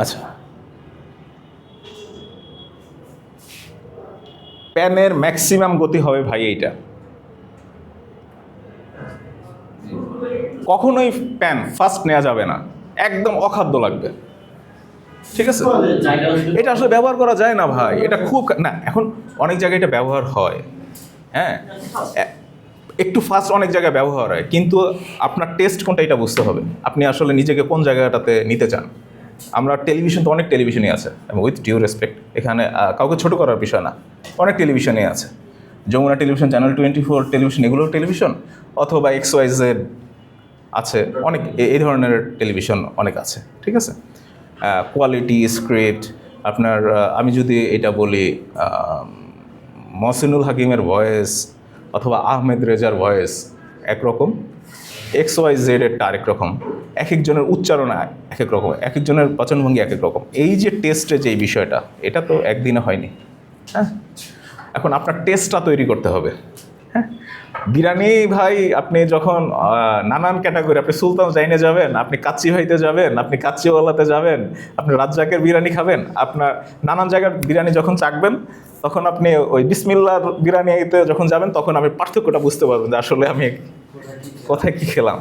আচ্ছা। প্যানের ম্যাক্সিমাম গতি হবে ভাই এইটা। কখনোই প্যান ফার্স্ট নেওয়া যাবে না। একদম অখাদ্য লাগবে। ঠিক আছে? এটা আসলে ব্যবহার করা যায় না ভাই। এটা খুব না, এখন অনেক জায়গায় এটা ব্যবহার হয়। হ্যাঁ? একটু ফাস্ট অনেক জায়গায় ব্যবহার হয়। কিন্তু আপনার টেস্ট কোনটা এটা বুঝতে হবে। আপনি আসলে নিজেকে কোন জায়গাটাতে নিতে চান? আমরা টেলিভিশন তো অনেক টেলিভিশনই আছে। উইথ ডিউ রেসপেক্ট এখানে কাউকে ছোট করার বিষয় না। অনেক টেলিভিশনই আছে। Jamuna television, channel twenty four, television, এগুলো টেলিভিশন অথবা এক্স ওয়াই জেড আছে। অনেক এই ধরনের টেলিভিশন অনেক আছে, ঠিক আছে? কোয়ালিটি স্ক্রিপ্ট আপনার আমি যদি এটা বলি মহসিনুল হাকিমের ভয়েস অথবা আহমেদ রেজার ভয়েস একরকম এক্স ওয়াই জেড এরটা আরেক রকম এক একজনের উচ্চারণ এক এক রকম এক একজনের পচনভঙ্গি এক এক রকম। এই যে টেস্টে যে বিষয়টা, এটা তো একদিনে হয়নি হ্যাঁ? এখন আপনার টেস্টটা তৈরি করতে হবে। হ্যাঁ? বিরিয়ানি ভাই, আপনি যখন নানান ক্যাটাগরি আপনি সুলতান জাইনে যাবেন, আপনি কাচ্চি ভাইতে যাবেন, আপনি কাচ্চিওয়ালাতে যাবেন, আপনি রাজ্জাকের বিরিয়ানি খাবেন, আপনার নানান জায়গার বিরিয়ানি যখন চাকবেন, তখন আপনি ওই বিসমিল্লার বিরিয়ানিতে যখন যাবেন, তখন আপনি পার্থক্যটা বুঝতে পারবেন যে আসলে আমি কোথায় কী খেলাম।